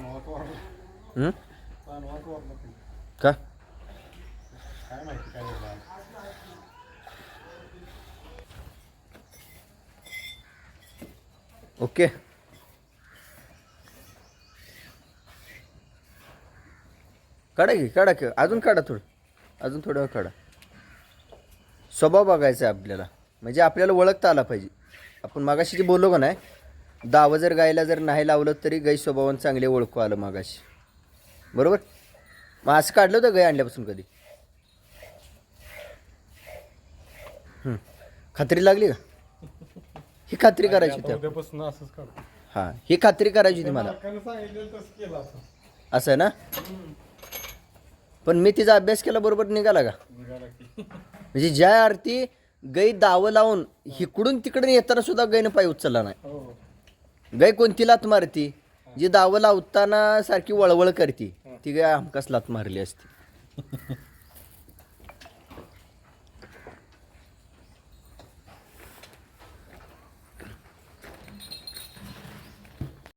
पानवात हं? का ओके. काढा की काढा की. अजून काढा थोडं. अजून थोडं काढा. स्वभाव बघायचा आहे आपल्याला. म्हणजे आपल्याला ओळखता आला पाहिजे. आपण मागाशी जे बोललो का नाही दावं जर गायला जर नाही लावलं तरी गाई स्वभावानं चांगले ओळखू आलं मागाशी. बरोबर? मग असं काढलं होतं गाय आणल्यापासून कधी. खात्री लागली का? ही खात्री करायची होती हां ही खात्री करायची होती मला. असं. ना? पण मी तिचा अभ्यास केला बरोबर निघाला का? म्हणजे ज्या अर्थी गाई दावं लावून हिकडून तिकडे येताना सुद्धा गायनं पाय उचलला नाही. हो. गाय कोणती लात मारती? जी दावं लावताना सारखी वळवळ करते. ती गाय हमकास लात मारली असती.